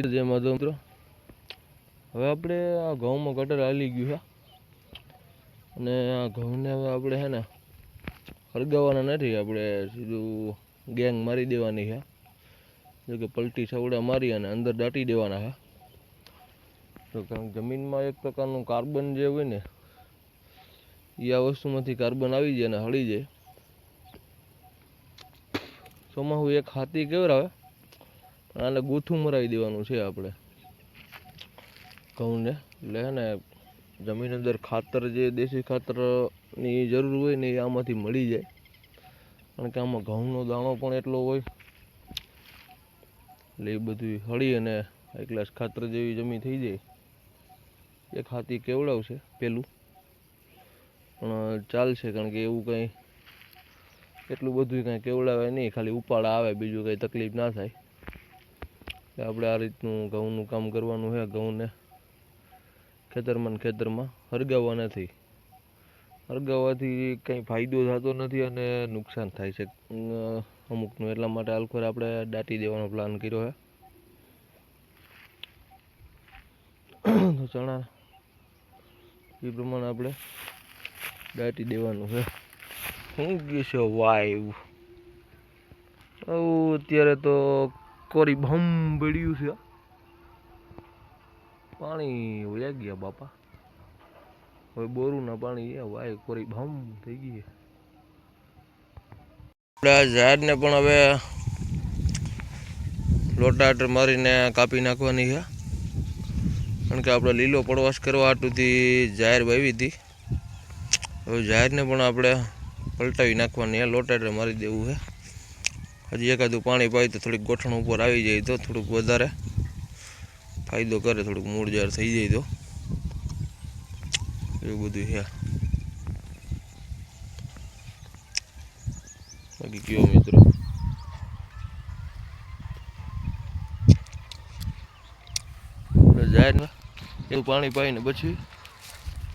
જય માધવ હવે આપણે આ ઘઉંમાં કટર હાલી ગયું છે. અને આ ઘઉંને હવે આપણે છે ને હળગાવવાના નથી, આપણે સીધું ગેંગ મારી દેવાની છે. જો કે પલટી સવડા મારી અને અંદર દાટી દેવાના છે. તો કારણ જમીનમાં એક પ્રકારનું કાર્બન જે હોય ને, એ આ વસ્તુમાંથી કાર્બન આવી જાય અને હળી જાય. ચોમાસું એક હાથી કેવરાવે? પણ આને ગૂથું મરાવી દેવાનું છે આપણે. ઘઉંને. એટલે ને, જમીન અંદર ખાતર જે દેશી ખાતરની જરૂર હોય ને એ આમાંથી મળી જાય. કારણ કે આમાં ઘઉંનો દાણો પણ એટલો હોય. એટલે એ બધું હળી અને એક ગ્લાસ ખાતર જેવી જમીન થઈ જાય. એ ખાતી કેવડાવશે પેલું? પણ ચાલશે, કારણ કે એવું કંઈ એટલું બધું કાંઈ કેવડાવે નહીં. ખાલી ઉપાડ આવે, બીજું કંઈ તકલીફ ના થાય. આપણે આ રીતનું ઘઉંનું કામ કરવાનું છે, ઘઉંને ખેતરમાં ખેતરમાં હરગાવવા નથી. હરગાવવાથી કંઈ ફાયદો થતો નથી અને નુકસાન થાય છે. અમુકનું એટલા માટે આલખોર આપણે દાટી દેવાનો પ્લાન કર્યો છે. તો ચણા એ પ્રમાણે આપણે દાટી દેવાનું છે. શું ગયું છે વાયુ આવું અત્યારે તો કોરી પડ્યું છે. પાણી વયા ગયા બાપા. હવે બોરુના પાણી એ વાય કોરી ભમ થઈ ગઈ આપણે ઝાડને પણ હવે લોટાટ મારીને કાપી નાખવાની છે. કારણ કે આપણે લીલો પડવાશ કરવા આટુંથી જાહેર વાવી હતી. હવે જાહેરને પણ આપણે પલટાવી નાખવાની છે, લોટાટર મારી દેવું છે. હજી એકાદું પાણી પાય તો થોડીક ગોઠણ ઉપર આવી જાય તો થોડુંક વધારે ફાયદો કરે, થોડુંક મૂળજાર થઈ જાય તો. એવું બધું છે. બાકી કયો મિત્રો? જાહેર એવું પાણી પાઈને પછી